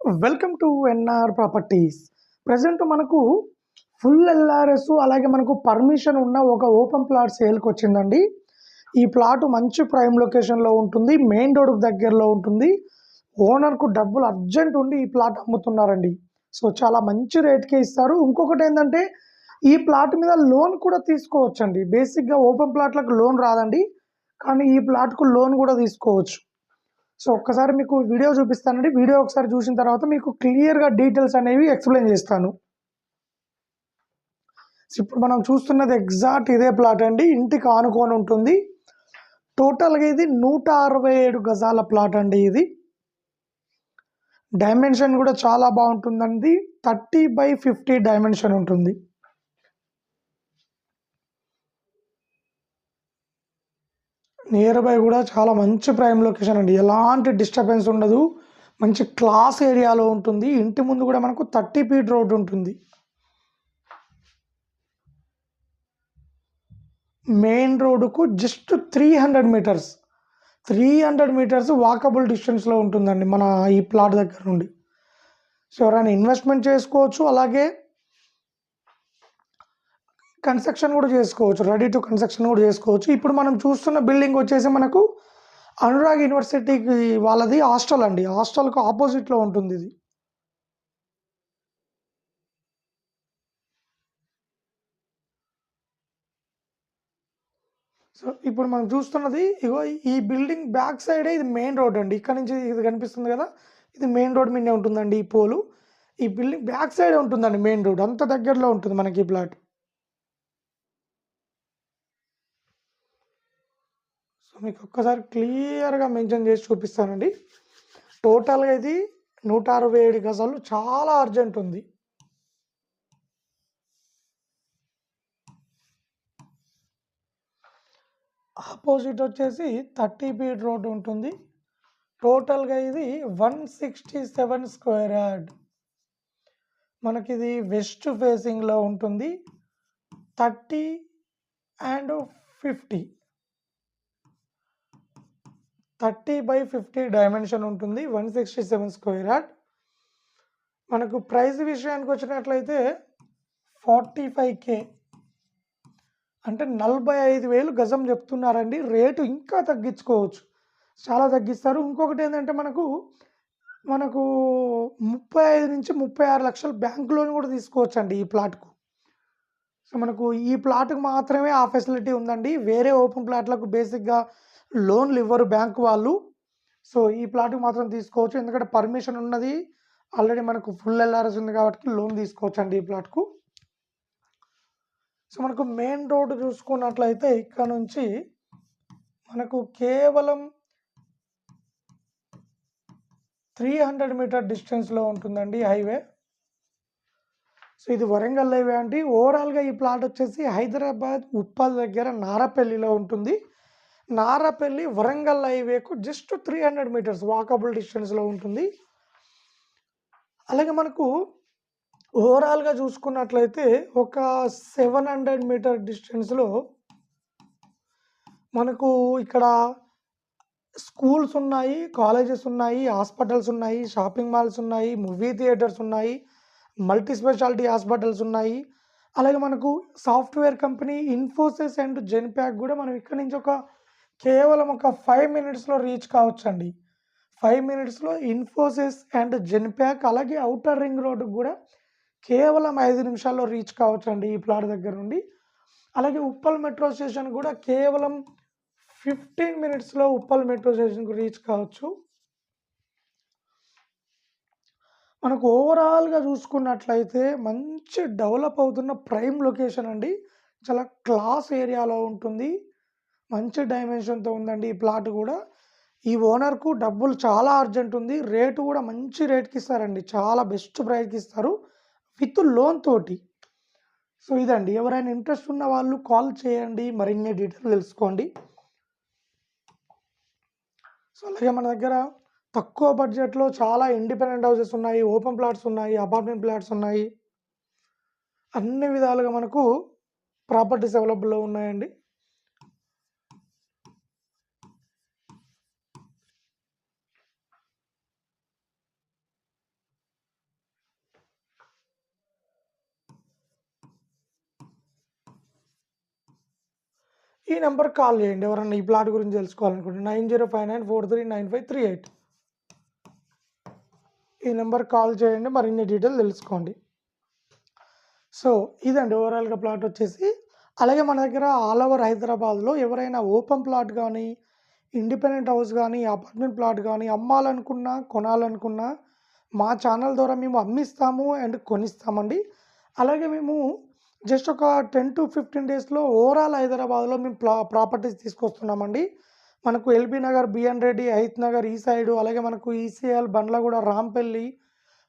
Welcome to NR properties. Present మనకు full LRS అలాగే మనకు పర్మిషన్ ఉన్న ఒక ఓపెన్ ప్లాట్ సేల్కి వచ్చిందండి. ఈ ప్లాట్ మంచి ప్రైమ్ లొకేషన్లో ఉంటుంది మెయిన్ రోడ్కు దగ్గరలో ఉంటుంది. ఓనర్కు డబ్బులు అర్జెంట్ ఉండి ఈ ప్లాట్ అమ్ముతున్నారండి. సో చాలా మంచి రేట్కే ఇస్తారు. ఇంకొకటి ఏంటంటే ఈ ప్లాట్ మీద లోన్ కూడా తీసుకోవచ్చండి. బేసిక్గా ఓపెన్ ప్లాట్లకు లోన్ రాదండి. కానీ ఈ ప్లాట్కు లోన్ కూడా తీసుకోవచ్చు. సో ఒక్కసారి మీకు వీడియో చూపిస్తానండి. వీడియో ఒకసారి చూసిన తర్వాత మీకు క్లియర్గా డీటెయిల్స్ అనేవి ఎక్స్ప్లెయిన్ చేస్తాను. ఇప్పుడు మనం చూస్తున్నది ఎగ్జాక్ట్ ఇదే ప్లాట్ అండి. ఇంటికి ఆనుకొని ఉంటుంది. టోటల్గా ఇది నూట అరవై ఏడు గజాల ప్లాట్ అండి ఇది. డైమెన్షన్ కూడా చాలా బాగుంటుందండి. థర్టీ బై ఫిఫ్టీ డైమెన్షన్ ఉంటుంది. నియర్ బై కూడా చాలా మంచి ప్రైమ్ లొకేషన్ అండి. ఎలాంటి డిస్టర్బెన్స్ ఉండదు. మంచి క్లాస్ ఏరియాలో ఉంటుంది. ఇంటి ముందు కూడా మనకు థర్టీ ఫీట్ రోడ్ ఉంటుంది. మెయిన్ రోడ్డుకు just three hundred meters three hundred meters walkable డిస్టెన్స్లో ఉంటుందండి మన ఈ ప్లాట్ దగ్గర నుండి. సో ఎవరైనా ఇన్వెస్ట్మెంట్ చేసుకోవచ్చు. అలాగే కన్స్ట్రక్షన్ కూడా చేసుకోవచ్చు రెడీ టు కన్స్ట్రక్షన్ కూడా చేసుకోవచ్చు. ఇప్పుడు మనం చూస్తున్న బిల్డింగ్ వచ్చేసి మనకు అనురాగ్ యూనివర్సిటీకి వాళ్ళది హాస్టల్ అండి. హాస్టల్కు ఆపోజిట్లో ఉంటుంది ఇది. సో ఇప్పుడు మనం చూస్తున్నది ఇగో ఈ బిల్డింగ్ బ్యాక్ సైడే ఇది మెయిన్ రోడ్ అండి. ఇక్కడ నుంచి ఇది కనిపిస్తుంది కదా ఇది మెయిన్ రోడ్ మీదే ఉంటుందండి ఈ పోలు. ఈ బిల్డింగ్ బ్యాక్ సైడే ఉంటుందండి మెయిన్ రోడ్. అంత దగ్గరలో ఉంటుంది మనకి ఈ ప్లాట్ సో మీకు ఒక్కసారి క్లియర్గా మెన్షన్ చేసి చూపిస్తానండి. టోటల్గా ఇది నూట అరవై ఏడు గజాలు. చాలా అర్జెంట్ ఉంది. ఆపోజిట్ వచ్చేసి థర్టీ ఫీట్ రోడ్ ఉంటుంది. టోటల్గా ఇది one sixty seven square yard. మనకి ఇది వెస్ట్ ఫేసింగ్లో ఉంటుంది. Thirty and fifty. Thirty by fifty dimension ఉంటుంది one sixty seven square yard. మనకు ప్రైస్ విషయానికి వచ్చినట్లయితే ఫార్టీ ఫైవ్ కే. అంటే నలభై ఐదు వేలు గజం చెప్తున్నారండి. రేటు ఇంకా తగ్గించుకోవచ్చు. చాలా తగ్గిస్తారు. ఇంకొకటి ఏంటంటే మనకు మనకు ముప్పై ఐదు నుంచి ముప్పై ఆరు లక్షలు బ్యాంక్ లోన్ కూడా తీసుకోవచ్చు అండి ఈ ప్లాట్కు. సో మనకు ఈ ప్లాట్కు మాత్రమే ఆ ఫెసిలిటీ ఉందండి. వేరే ఓపెన్ ప్లాట్లకు బేసిక్గా లోన్లు ఇవ్వరు బ్యాంక్ వాళ్ళు. సో ఈ ప్లాట్కి మాత్రం తీసుకోవచ్చు. ఎందుకంటే పర్మిషన్ ఉన్నది. ఆల్రెడీ మనకు ఫుల్ ఎల్ఆర్ఎస్ ఉంది కాబట్టి లోన్ తీసుకోవచ్చు అండి ఈ ప్లాట్కు. సో మనకు మెయిన్ రోడ్ చూసుకున్నట్లయితే ఇక్కడ నుంచి మనకు కేవలం త్రీ హండ్రెడ్ మీటర్ డిస్టెన్స్లో ఉంటుందండి హైవే. సో ఇది వరంగల్ హైవే అండి. ఓవరాల్గా ఈ ప్లాట్ వచ్చేసి హైదరాబాద్ ఉప్పల్ దగ్గర నారపల్లిలో ఉంటుంది. Narapally Warangal హైవేకు just three hundred meters walkable డిస్టెన్స్లో ఉంటుంది. అలాగే మనకు ఓవరాల్గా చూసుకున్నట్లయితే ఒక సెవెన్ హండ్రెడ్ మీటర్ డిస్టెన్స్లో మనకు ఇక్కడ స్కూల్స్ ఉన్నాయి కాలేజెస్ ఉన్నాయి హాస్పిటల్స్ ఉన్నాయి షాపింగ్ మాల్స్ ఉన్నాయి మూవీ థియేటర్స్ ఉన్నాయి మల్టీ స్పెషాలిటీ హాస్పిటల్స్ ఉన్నాయి. అలాగే మనకు software company Infosys and Genpact కూడా మనం ఇక్కడ నుంచి ఒక కేవలం ఒక ఫైవ్ మినిట్స్లో రీచ్ కావచ్చండి. ఫైవ్ మినిట్స్లో ఇన్ఫోసిస్ అండ్ జెన్ప్యాక్ అలాగే అవుటర్ రింగ్ రోడ్డు కూడా కేవలం ఐదు నిమిషాల్లో రీచ్ కావచ్చు అండి ఈ ప్లాట్ దగ్గర నుండి. అలాగే ఉప్పల్ మెట్రో స్టేషన్ కూడా కేవలం ఫిఫ్టీన్ మినిట్స్లో ఉప్పల్ మెట్రో స్టేషన్కు రీచ్ కావచ్చు. మనకు ఓవరాల్గా చూసుకున్నట్లయితే మంచి డెవలప్ అవుతున్న ప్రైమ్ లొకేషన్ అండి. చాలా క్లాస్ ఏరియాలో ఉంటుంది. మంచి డైమెన్షన్తో ఉందండి ఈ ప్లాట్ కూడా. ఈ ఓనర్కు డబ్బులు చాలా అర్జెంట్ ఉంది. రేటు కూడా మంచి రేట్కి ఇస్తారండి. చాలా బెస్ట్ ప్రైస్కి ఇస్తారు. విత్ లోన్ తోటి. సో ఇదండి. ఎవరైనా ఇంట్రెస్ట్ ఉన్న వాళ్ళు కాల్ చేయండి. మరిన్ని డీటెయిల్ తెలుసుకోండి. సో అలాగే మన దగ్గర తక్కువ బడ్జెట్లో చాలా ఇండిపెండెంట్ హౌసెస్ ఉన్నాయి. ఓపెన్ ప్లాట్స్ ఉన్నాయి. అపార్ట్మెంట్ ప్లాట్స్ ఉన్నాయి. అన్ని విధాలుగా మనకు ప్రాపర్టీస్ అవైలబుల్లో ఉన్నాయండి. ఈ నెంబర్ కాల్ చేయండి. ఎవరన్నా ఈ ప్లాట్ గురించి తెలుసుకోవాలనుకుంటే nine zero five nine four three nine five three eight. ఈ నెంబర్ కాల్ చేయండి. మరిన్ని డీటెయిల్ తెలుసుకోండి. సో ఇదండి ఓవరాల్గా ప్లాట్ వచ్చేసి. అలాగే మన దగ్గర ఆల్ ఓవర్ హైదరాబాద్లో ఎవరైనా ఓపెన్ ప్లాట్ కానీ ఇండిపెండెంట్ హౌస్ కానీ అపార్ట్మెంట్ ప్లాట్ కానీ అమ్మాలనుకున్నా కొనాలనుకున్నా మా ఛానల్ ద్వారా మేము అమ్మిస్తాము అండ్ కొనిస్తామండి. అలాగే మేము జస్ట్ ఒక టెన్ టు ఫిఫ్టీన్ డేస్లో ఓవరాల్ హైదరాబాద్లో మేము ప్లా ప్రాపర్టీస్ తీసుకొస్తున్నామండి. మనకు ఎల్బీ నగర్ బిఎన్ రెడ్డి హైత్ నగర్ ఈ సైడు అలాగే మనకు ఈసీఎల్ బండ్లగూడ రాంపల్లి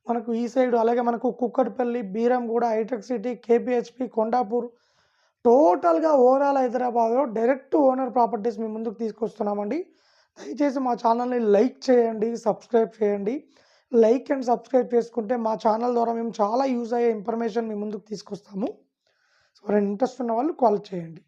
మనకు ఈ సైడు అలాగే మనకు Kukatpally Beeramguda hitech city KPHB Kondapur. టోటల్గా ఓవరాల్ హైదరాబాద్లో డైరెక్ట్ ఓనర్ ప్రాపర్టీస్ మీ ముందుకు తీసుకొస్తున్నామండి. దయచేసి మా ఛానల్ని లైక్ చేయండి సబ్స్క్రైబ్ చేయండి. లైక్ అండ్ సబ్స్క్రైబ్ చేసుకుంటే మా ఛానల్ ద్వారా మేము చాలా యూజ్ అయ్యే ఇన్ఫర్మేషన్ మీ ముందుకు తీసుకొస్తాము. ఎవరైనా ఇంట్రెస్ట్ ఉన్న వాళ్ళు కాల్ చేయండి.